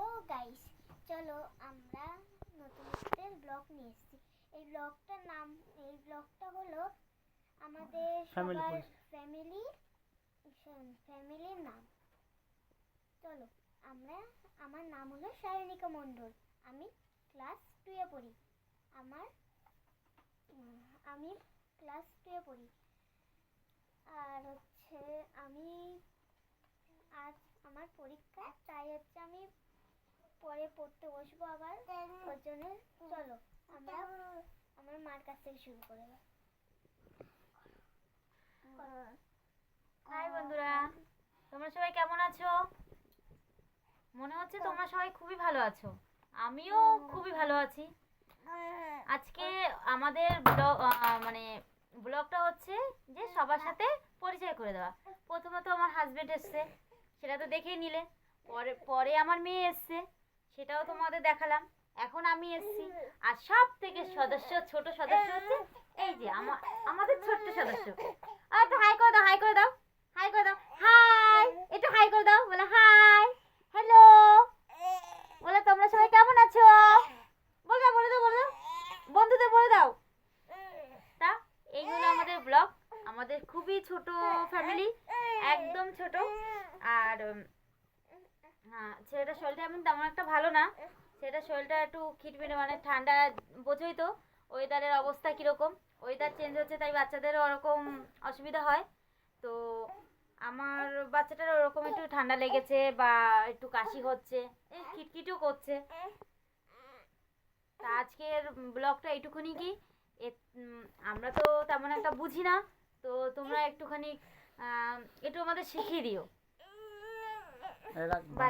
Hello guys চলো আমরা নতুন একটা ব্লগ নিয়ে এসেছি। এই ব্লগটার নাম এই ব্লগটা হলো আমাদের সবার ফ্যামিলি ফ্যামিলির নাম। চলো আমরা আমার নাম হলো শারণিকা মণ্ডল। আমি ক্লাস টুয়ে পড়ি। আমার আমি ক্লাস টুয়ে পড়ি। আর হচ্ছে আমি আজ আমার পরীক্ষা তাই পরে পড়তে বসবো আবার। ওর জন্য চলো আমরা আমার মার কাছ থেকে শুরু করে। হাই বন্ধুরা তোমরা সবাই কেমন আছো? মনে হচ্ছে তোমরা সবাই খুবই ভালো আছো। আমিও খুবই ভালো আছি। আজকে আমাদের ব্লগ মানে ব্লগটা হচ্ছে যে সবার সাথে পরিচয় করে দেওয়া। প্রথমত আমার হাজবেন্ড এসছে সেটা তো দেখেই নিলে। পরে পরে আমার মেয়ে এসছে। সেটাও তোমাদের দেখালাম। এখন আমি এসছি, আর সব থেকে সদস্য, ছোট সদস্য হচ্ছে এই যে আমাদের ছোট্ট সদস্য। আর একটু হাই করে দাও হাই করে দাও হাই করে দাও। হাই একটু হাই করে দাও, বলে হাই হ্যালো বলে, তোমরা সবাই কেমন আছো? বলে দাও বলে দাও বলে দাও। বন্ধুদের বলে দাও। তা এই হলো আমাদের ব্লগ আমাদের খুবই ছোট ফ্যামিলি একদম ছোট। আর হ্যাঁ ছেলেটার শরীরটা এমন তেমন একটা ভালো না। ছেলেটার শরীরটা একটু খিটমিটে মানে ঠান্ডা বোঝোই তো। ওয়েদারের অবস্থা কীরকম? ওয়েদার চেঞ্জ হচ্ছে তাই বাচ্চাদেরও ওরকম অসুবিধা হয়। তো আমার বাচ্চাটার ওরকম একটু ঠান্ডা লেগেছে বা একটু কাশি হচ্ছে এই খিটখিটিও করছে। তা আজকের ব্লগটা এইটুকুনি কি? আমরা তো তেমন একটা বুঝি না। তো তোমরা একটুখানি একটু আমাদের শিখিয়ে দিও। বাই